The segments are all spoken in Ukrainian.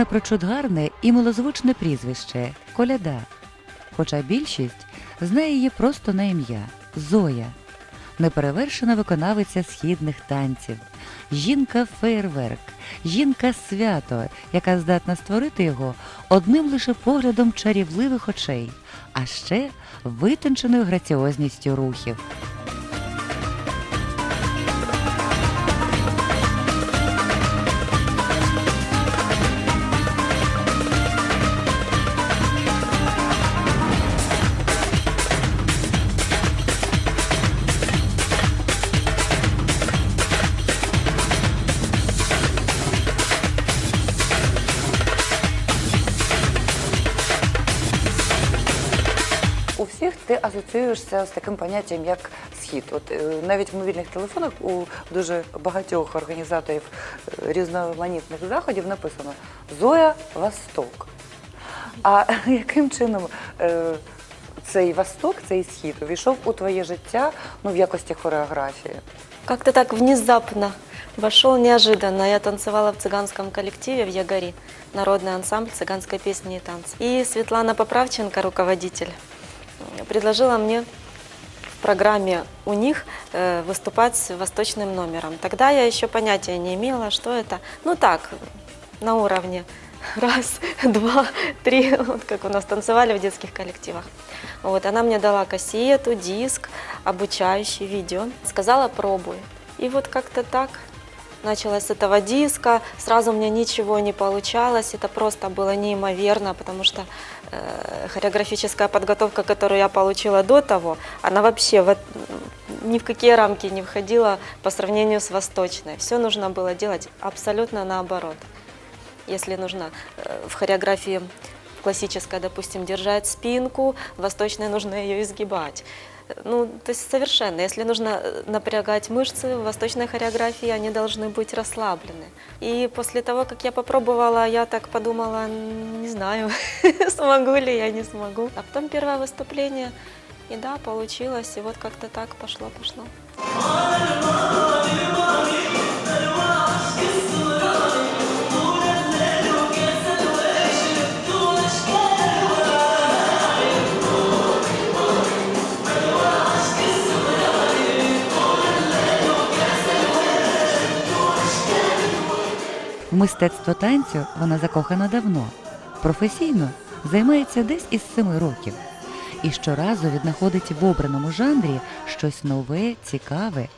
Напрочуд гарне і милозвучне прізвище Коляда. Хоча більшість знає її просто на ім'я Зоя, неперевершена виконавиця східних танців, жінка фейерверк, жінка свято, яка здатна створити його одним лише поглядом чарівливих очей, а ще витонченою граціозністю рухів. асоціюєшся з таким поняттям, як схід. От е, навіть в мобільних телефонах у дуже багатьох організаторів е, різноманітних заходів написано Зоя Восток. А яким чином е, цей Восток, цей схід увійшов у твоє життя ну, в якості хореографії? Как-то так внезапно вошел неожиданно. Я танцевала в цыганском коллективе в Ягори, народный ансамбль цыганской песни и танца. И Светлана Поправченко, руководитель, м, предложила мне в программе у них э, выступать с восточным номером. Тогда я еще понятия не имела, что это. Ну так, на уровне. Раз, два, три, вот как у нас танцевали в детских коллективах. Вот, она мне дала кассету, диск, обучающий видео. Сказала, пробуй. И вот как-то так началось с этого диска. Сразу у меня ничего не получалось. Это просто было неимоверно, потому что э, хореографическая подготовка, которую я получила до того, она вообще в, ни в какие рамки не входила по сравнению с восточной. Все нужно было делать абсолютно наоборот. Если нужно э, в хореографии классической, допустим, держать спинку, в восточной нужно ее изгибать. Э, Ну, то есть совершенно. Если нужно э, напрягать мышцы в восточной хореографии, они должны быть расслаблены. И после того, как я попробовала, я так подумала, «М, не знаю, смогу ли я, не смогу. А потом первое выступление, и да, получилось, и вот как-то так пошло-пошло. Мистецтво танцю вона закохана давно. Професійно займається десь із семи років. І щоразу віднаходить в обраному жанрі щось нове, цікаве,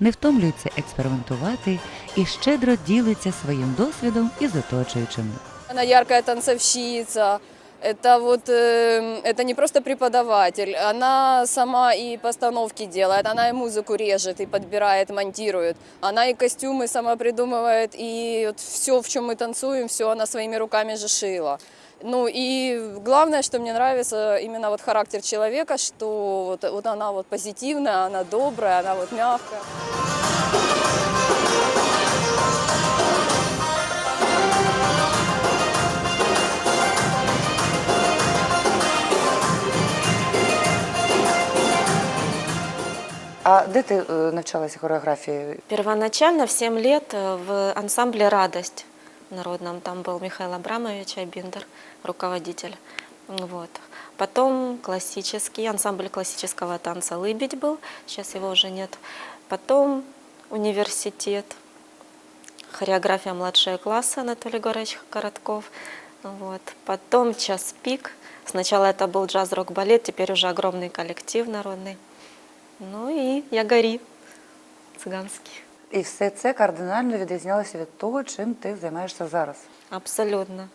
не втомлюється експериментувати і щедро ділиться своїм досвідом із оточуючими. Вона ярка танцовщица. Это вот э, это не просто преподаватель, она сама и постановки делает, она и музыку режет, и подбирает, монтирует. Она и костюмы сама придумывает, и вот все, в чем мы танцуем, все она своими руками же шила. Ну и главное, что мне нравится, именно вот характер человека, что вот, вот она вот позитивная, она добрая, она вот мягкая. А де ти навчалася хореографії? Первоначально в 7 лет э, в ансамбле «Радость» народном, там был Михаил Абрамович Айбиндер, руководитель. Вот. Потом классический, ансамбль классического танца «Лыбедь» был, сейчас его уже нет. Потом университет, хореография младшие классы Анатолий Егорович Коротков. Вот. Потом час пик. Сначала это был джаз-рок-балет, теперь уже огромный коллектив народный. Ну и я гори цыганский. І все це кардинально відрізнялося від того, чим ти займаєшся зараз. Абсолютно.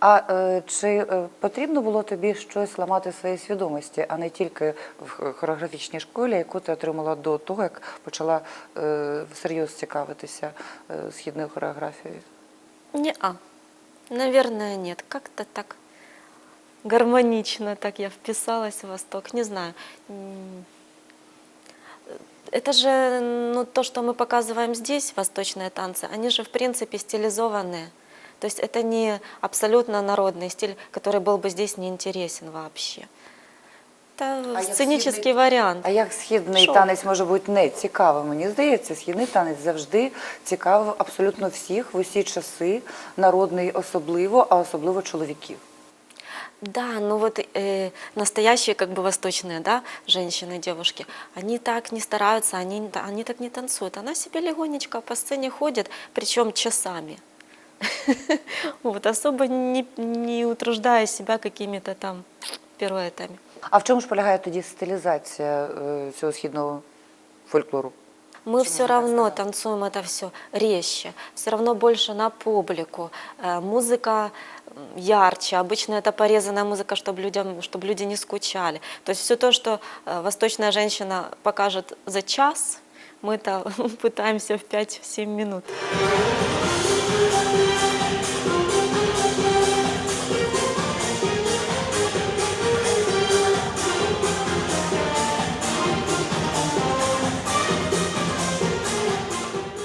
А е, чи е, потрібно було тобі щось ламати в своїй свідомості, а не тільки в хореографічній школі, яку ти отримала до того, як почала е, всерйоз цікавитися е, східною хореографією? Не-а. Наверное, нет. Как-то так гармонично так я вписалась в Восток. Не знаю. М, Это же ну, то, что мы показываем здесь, восточные танцы, они же в принципе стилизованные. То есть это не абсолютно народный стиль, который был бы здесь неинтересен вообще. это А я сценический східний- вариант. А як східний Шо? танець може бути не цікавим? Мені здається, східний танець завжди цікавив абсолютно всіх в усі часи, народний особливо, а особливо чоловіків. Да, ну вот э, настоящие как бы восточные, да, женщины, девушки, они так не стараются, они, да, они так не танцуют. Она себе легонечко по сцене ходит, причем часами. Вот, особо не, не утруждая себя какими-то там пируэтами. А в чому ж полягає тоді стилізація е, цього східного фольклору? Мы все равно танцуем это все резче, все равно больше на публику. Э, Музыка м, ярче. Обычно это порезанная музыка, чтобы людям, чтобы люди не скучали. То есть все то, что э, восточная женщина покажет за час, мы это пытаемся в 5-7 минут.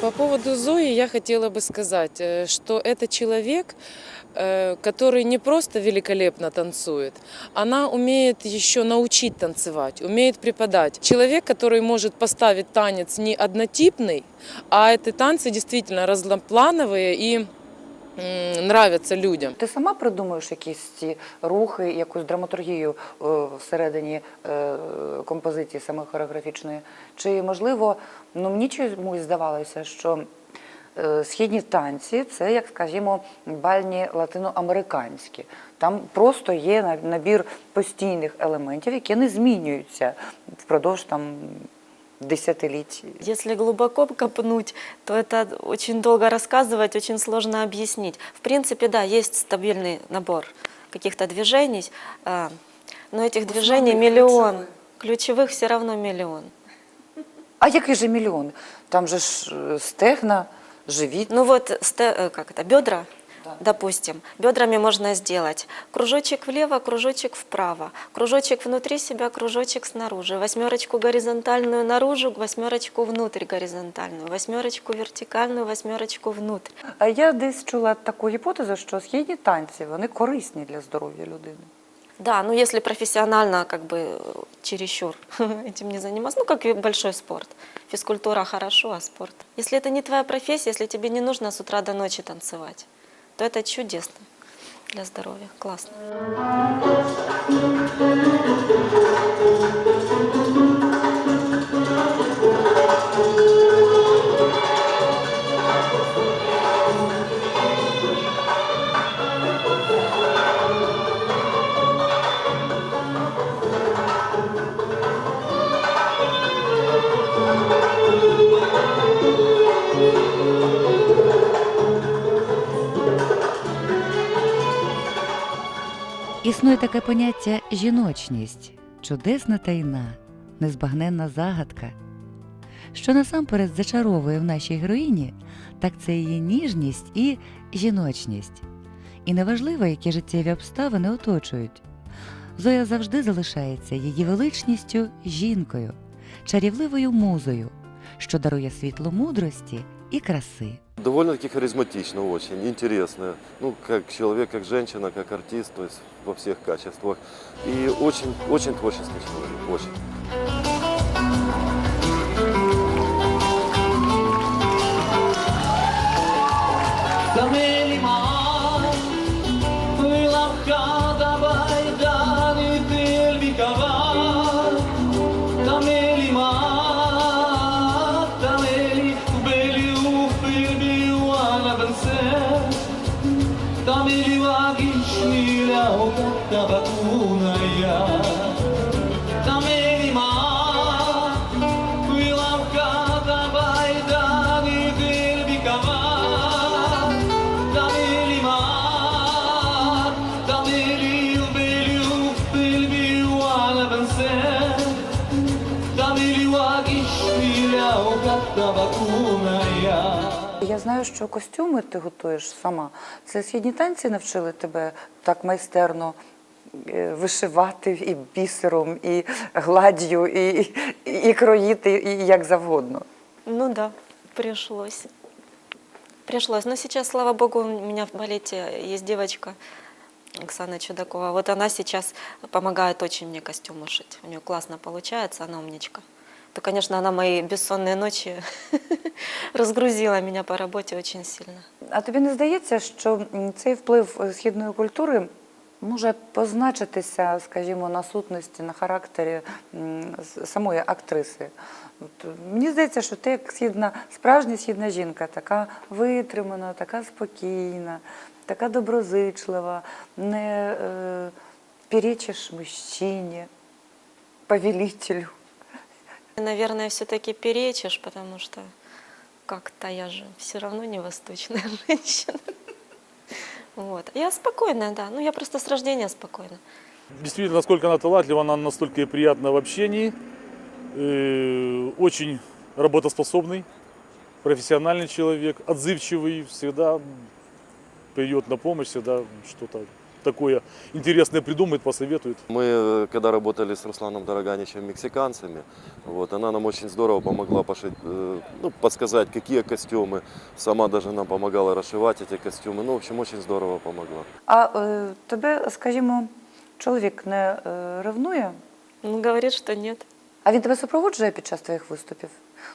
По поводу Зои я хотела бы сказать, э, что это человек, который не просто великолепно танцует, она умеет еще научить танцевать, умеет преподать. Человек, который может поставить танец не однотипный, а эти танцы действительно разноплановые и м, нравятся людям. Ти сама придумуєш якісь ці рухи, якусь драматургію е, всередині е, композиції саме хореографічної? Чи можливо, ну мені чомусь здавалося, що е, східні танці це, як скажімо, бальні латиноамериканські. Там просто є на- набір постійних елементів, які не змінюються впродовж там десятиліть. Если глубоко копнуть, то это очень долго рассказывать, очень сложно объяснить. В принципе, да, есть стабильный набор каких-то движений, а, но этих движений миллион. Ключевых все равно миллион. А який же мільйон? Там же ж е, стегна, живіт. Ну вот, э, как это, бедра, допустим, бедрами можно сделать кружочек влево, кружочек вправо, кружочек внутри себя, кружочек снаружи, восьмерочку горизонтальную наружу, восьмерочку внутрь горизонтальную, восьмерочку вертикальную, восьмерочку внутрь. А я десь чула таку гіпотезу, що східні танці вони корисні для здоров'я людини. Да, ну если профессионально как бы э, чересчур этим не заниматься, ну как и большой спорт. Физкультура хорошо, а спорт. Если это не твоя профессия, если тебе не нужно с утра до ночи танцевать, то это чудесно для здоровья, классно. Існує таке поняття жіночність, чудесна тайна, незбагненна загадка. Що насамперед зачаровує в нашій героїні, так це її ніжність і жіночність. І неважливо, які життєві обставини оточують. Зоя завжди залишається її величністю жінкою, чарівливою музою, що дарує світло мудрості і краси. Довольно-таки харизматично очень, интересно. Ну, как человек, как женщина, как артист, то есть во всех качествах. И очень, очень творческий человек, очень. Okata Я знаю, що костюми ти готуєш сама. Це східні танці навчили тебе так майстерно е, вишивати і бісером, і гладдю, і, і, і кроїти, і як завгодно. Ну да, пришлось. Пришлось. Но сейчас, слава богу, у меня в балете есть девочка Оксана Чудакова. Вот она сейчас помогает очень мне костюмы шить. У нее классно получается, она умничка. То, конечно, она мои бессонные ночи розгрузила меня по работе очень сильно. А тобі не здається, що цей вплив е, східної культури може позначитися, скажімо, на сутності, на характері самої актриси? Мені здається, що ти як східна, справжня східна жінка, така витримана, така спокійна, така доброзичлива, не е, перечиш мужчині, повелителю. Наверное, все-таки перечишь, потому что как-то я же все равно не восточная женщина. Вот. Я спокойная, да. Ну, я просто с рождения спокойна. Действительно, насколько она талантлива, она настолько и приятна в общении. Э, Очень работоспособный, профессиональный человек, отзывчивый, всегда придет на помощь, всегда что-то такое интересное придумает, посоветует. Мы, э, когда работали с Русланом Дороганичем, мексиканцами, вот, она нам очень здорово помогла пошить, э, ну, подсказать, какие костюмы. Сама даже нам помогала расшивать эти костюмы. Ну, в общем, очень здорово помогла. А е, тебе, скажімо, чоловік не е, ревнує? Он говорит, что нет. А він тебе супроводжує під час твоїх виступів?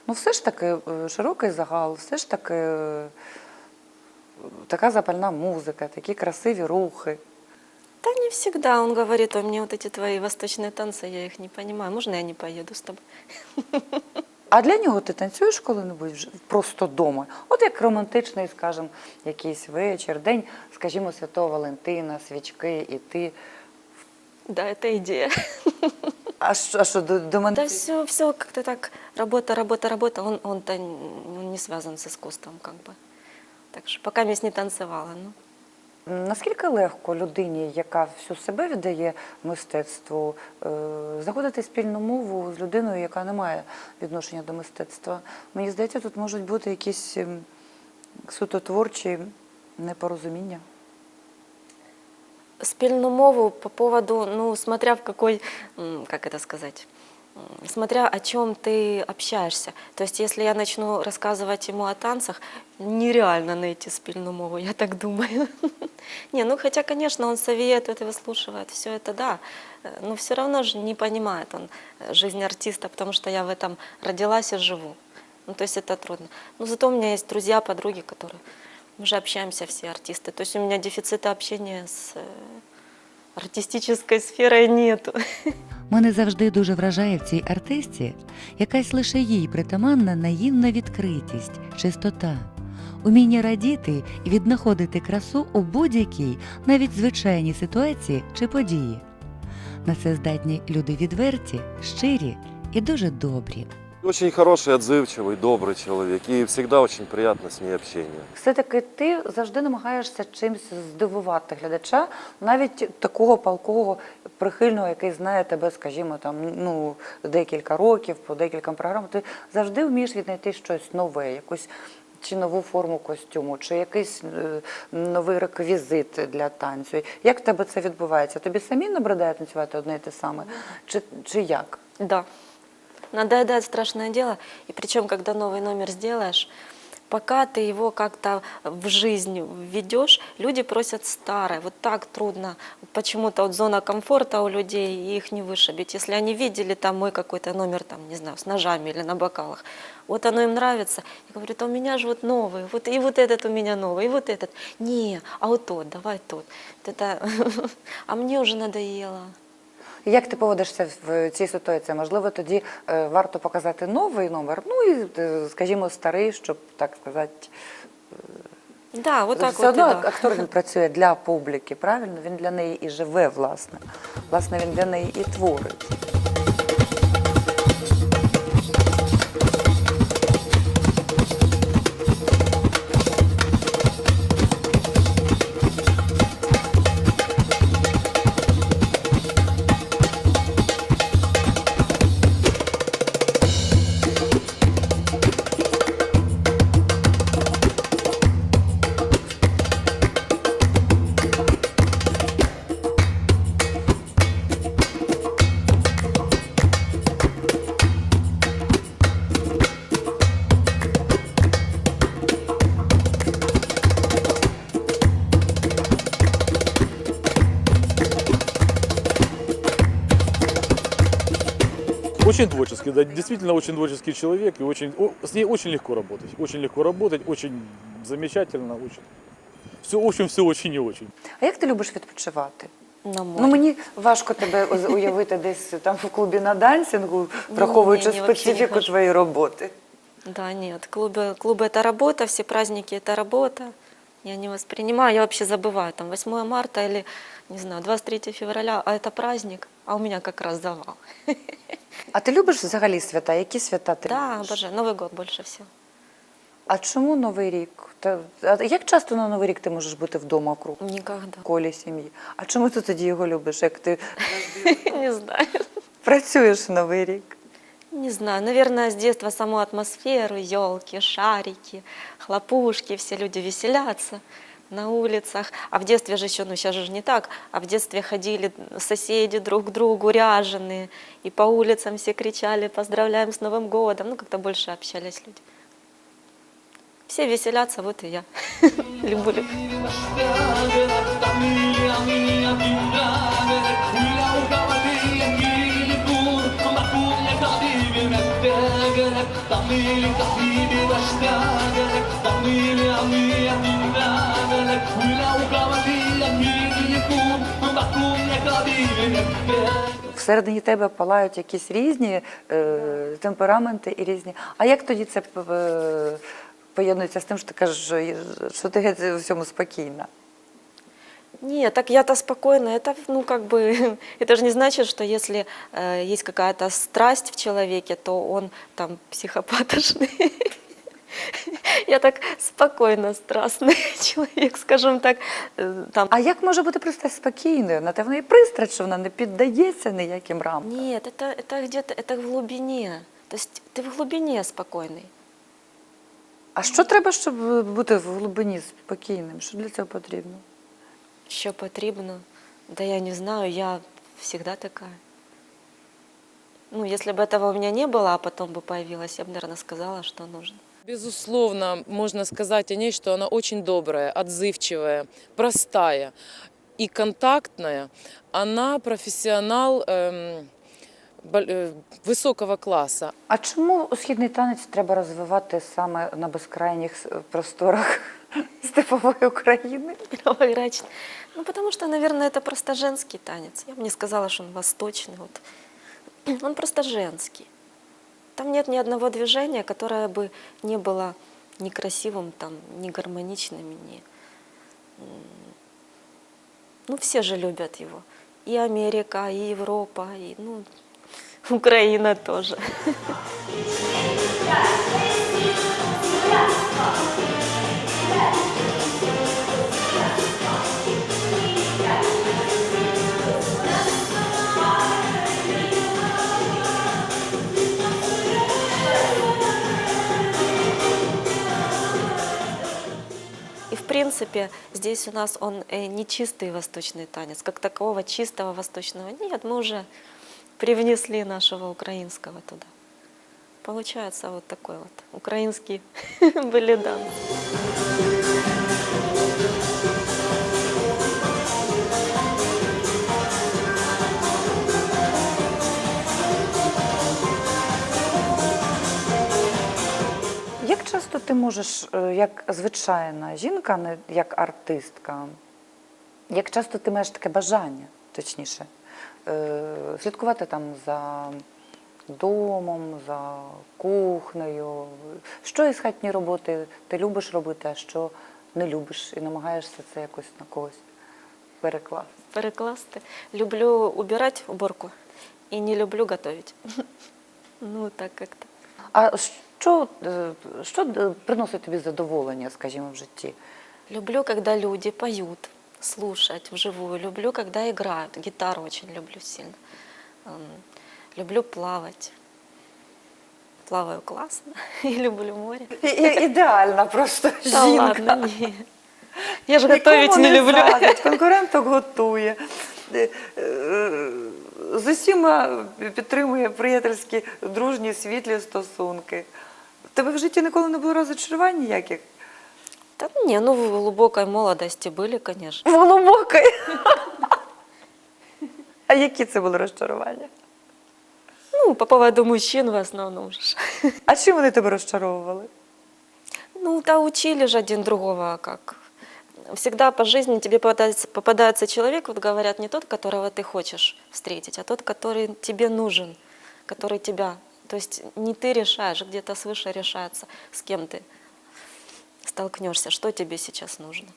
Ну, все ж таки е, широкий загал, все ж таки е, така запальна музика, такі красиві рухи. Да не всегда. Он говорит, ой, мне вот эти твои восточные танцы, я их не понимаю. Можно я не поеду с тобой? А для нього ти танцюєш коли-небудь вже просто вдома? От як романтичний, скажімо, якийсь вечір, день, скажімо, Святого Валентина, свічки, і ти. Да, это идея. А що, а що до, до мене? Да все, все как-то так, работа, работа, работа. Он, он-то н- он не связан с искусством, как бы. Так что пока месть не танцевала. Ну. Наскільки легко людині, яка всю себе віддає мистецтву, е, знаходити спільну мову з людиною, яка не має відношення до мистецтва? Мені здається, тут можуть бути якісь ем, суто творчі непорозуміння. Спільну мову по поводу, ну, смотря в какой, как это сказать, смотря о чем ты общаешься. То есть, если я начну рассказывать ему о танцах, нереально найти спильную мову, я так думаю. Не, ну хотя, конечно, он советует и выслушивает, все это да, Э, но все равно же не понимает он э, жизнь артиста, потому что я в этом родилась и живу. Ну, то есть это трудно. Но зато у меня есть друзья, подруги, которые мы же общаемся все артисты. То есть у меня дефицита общения с артистической сферой нету. Мене завжди дуже вражає в цій артисті якась лише їй притаманна наївна відкритість, чистота, уміння радіти і віднаходити красу у будь-якій, навіть звичайній ситуації чи події. На це здатні люди відверті, щирі і дуже добрі. Очень хороший, отзывчивый, добрый человек. И всегда очень приятно с ней общение. Все-таки ти завжди намагаєшся чимось здивувати глядача, навіть такого палкого прихильного, який знає тебе, скажімо, там ну декілька років, по декільком програмам. Ти завжди вмієш віднайти щось нове, якусь. Чи нову форму костюму, чи якийсь е, новий реквізит для танцю. Як в тебе це відбувається? Тобі самі набридає танцювати одне і те саме? Чи, чи як? Да. Надоедает страшное дело. И причем, когда новый номер сделаешь, пока ты его как-то в жизнь введешь, люди просят старое. Вот так трудно. Почему-то вот зона комфорта у людей, и их не вышибить. Если они видели там мой какой-то номер, там, не знаю, с ножами или на бокалах, вот оно им нравится. Я говорю, да у меня же вот новый, вот и вот этот у меня новый, и вот этот. Не, а вот тот, давай тот. Это... А мне уже надоело. Як ти поводишся в цій ситуації? Можливо, тоді е, варто показати новий номер, ну і, е, скажімо, старий, щоб так сказати. Да, вот так Все одно да. актор він працює для публіки, правильно? Він для неї і живе, власне. Власне, він для неї і творить. Очень творческий, да, действительно очень творческий человек, и очень, о, с ней очень легко работать. Очень легко работать, очень замечательно, очень. Все, в общем, все очень и очень. А як ти любиш відпочивати? На море. Ну мені важко тебе уз- уявити десь там в клубі на дансінгу, враховуючи ні, ні, вообще не специфіку хочу. твоєї роботи. Да, нет, клубы, клубы это работа, все праздники это работа. Я не воспринимаю, я вообще забываю, там 8 марта или, не знаю, 23 февраля, а это праздник, а у меня как раз завал. А ти любиш взагалі свята? Які свята ти Да, обожаю, Новый год больше всего. А чому Новий рік? Та, а як часто на Новий рік ти можеш бути вдома круг? В колі сім'ї? А чому ти тоді його любиш? Як ти Не знаю. працюєш в Новий рік? Не знаю, наверное, с детства саму атмосферу, елки, шарики, хлопушки, все люди веселятся на улицах. А в детстве же еще, ну сейчас же не так, а в детстве ходили соседи друг к другу ряженые, и по улицам все кричали «Поздравляем с Новым годом!» Ну, как-то больше общались люди. Все веселятся, вот и я. Люблю. Всередині тебе палають якісь різні е, темпераменти і різні. А як тоді це е, поєднується з тим, що ти кажеш, що, що ти геть у всьому спокійна? Нет, так я-то спокойно. Это, ну, как бы, это же не значит, что если э, есть какая-то страсть в человеке, то он там психопатошный. Я так спокойно страстный человек, скажем так. Э, Там. А як може бути пристрасть спокійною? На те вона і пристрасть, що вона не піддається ніяким рамкам. Нет, это, это где-то, это в глубине. То есть ты в глубине спокойный. А що треба, щоб бути в глибині спокійним? Що для цього потрібно? Що потрібно? Да я не знаю, я всегда такая. Ну, если бы этого у меня не было, а потом бы появилась, я бы, наверное, сказала, что нужно. Безусловно, можно сказать о ней, что она очень добрая, отзывчивая, простая и контактная. Она профессионал эм, бол- э, высокого класса. А чому східний танець треба розвивати саме на безкрайніх е, просторах степової України? Новограчный. Ну, потому что, наверное, это просто женский танец. Я бы не сказала, что он восточный. Вот. Он просто женский. Там нет ни одного движения, которое бы не было некрасивым, там, не гармоничным, не... Ну, все же любят его. И Америка, и Европа, и, ну, Украина тоже. И принципе здесь у нас он э, не чистый восточный танец, как такого чистого восточного нет, мы уже привнесли нашего украинского туда. Получается вот такой вот украинский баледан. Ти можеш, е, як звичайна жінка, не як артистка, як часто ти маєш таке бажання, точніше, е, слідкувати там за домом, за кухнею? Що із хатньої роботи ти любиш робити, а що не любиш і намагаєшся це якось на когось перекласти? Перекласти. Люблю убирать уборку и не люблю готовить. Ну, так как-то. А що, е, що е, приносить тобі задоволення, скажімо, в житті? Люблю, когда люди поют, слушать вживую. Люблю, когда играют. Гитару очень люблю сильно. Люблю плавать. Плаваю классно и люблю море. І- і- Ідеальна просто Да жінка. ладно, не. Я Нікому готовить не люблю. зрадить, конкуренток готує. Е, З усіма підтримує приятельські, дружні, світлі стосунки. В тебе в житті ніколи не було розочарувань ніяких? Да не, ну в глубокой молодости были, конечно. Глибокої. А які це були розчарування? Ну, по поводу мужчин в основном же. А чим вони тебе розчаровували? Ну, да учили же один другого, а как. Всегда по жизни тебе попадается, попадается человек, вот говорят, не тот, которого ты хочешь встретить, а тот, который тебе нужен, который тебя. то есть не ты решаешь, где-то свыше решается, с кем ты столкнешься, что тебе сейчас нужно,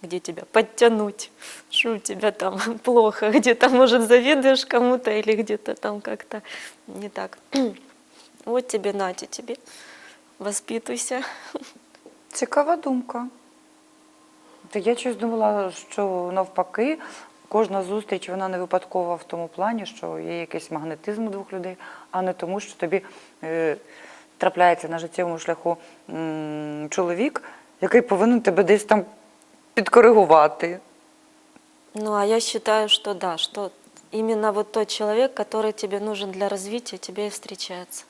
где тебя подтянуть, что у тебя там плохо, где-то, может, завидуешь кому-то или где-то там как-то не так. Вот тебе, нате тебе, воспитуйся. Цікава думка. Та я щось думала, що навпаки, кожна зустріч вона не випадкова в тому плані, що є якийсь магнетизм у двох людей, а не тому, що тобі е, трапляється на життєвому шляху м, чоловік, який повинен тебе десь там підкоригувати. Ну, а я считаю, что да, что именно вот тот человек, который тебе нужен для развития, тебе и встречается.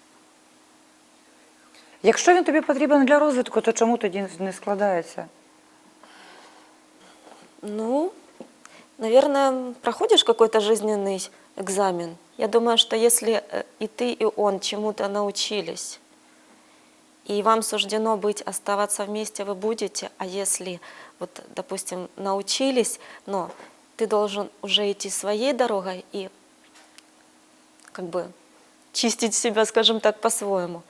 Якщо він тобі потрібен для розвитку, то чому тоді не складається? Ну, наверное, проходишь какой-то жизненный экзамен. Я думаю, что если э, и ты, и он чему-то научились, и вам суждено быть, оставаться вместе, вы будете, а если, вот, допустим, научились, но ты должен уже идти своей дорогой и как бы чистить себя, скажем так, по-своему,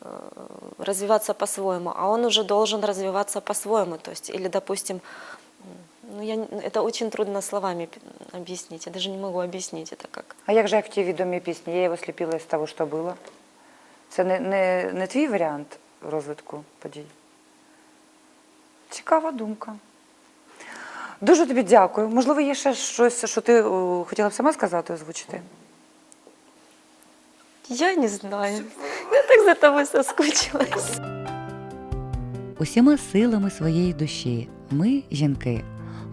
э, развиваться по-своему, а он уже должен развиваться по-своему, то есть, или, допустим, ну, я, не- это очень трудно словами п- объяснить, я даже не могу объяснить это как. А як же як в тій відомій пісні? Я його сліпила з того, що було. Це не, не, не твій варіант розвитку подій. Цікава думка. Дуже тобі дякую. Можливо, є ще щось, що ти о, хотіла б сама сказати, озвучити? Я не знаю, я так за тобой соскучилась. Усіма силами своєї душі ми, жінки,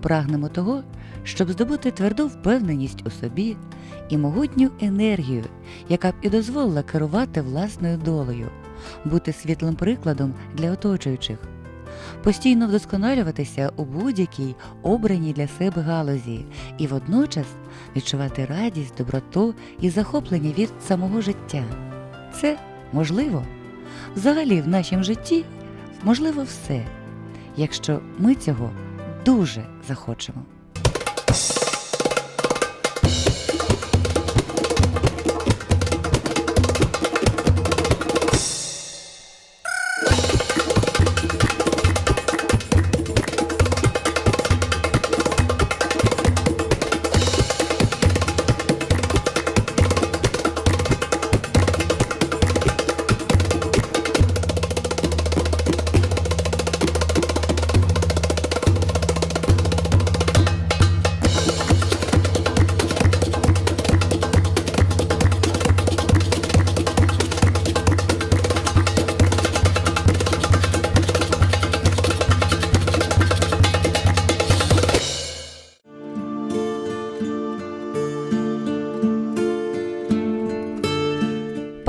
прагнемо того, щоб здобути тверду впевненість у собі і могутню енергію, яка б і дозволила керувати власною долею, бути світлим прикладом для оточуючих, постійно вдосконалюватися у будь-якій обраній для себе галузі і водночас відчувати радість, доброту і захоплення від самого життя. Це можливо. Взагалі в нашому житті можливо все, якщо ми цього дуже захочемо.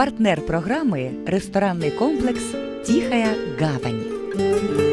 Партнер програми ресторанний комплекс Тихая гавань.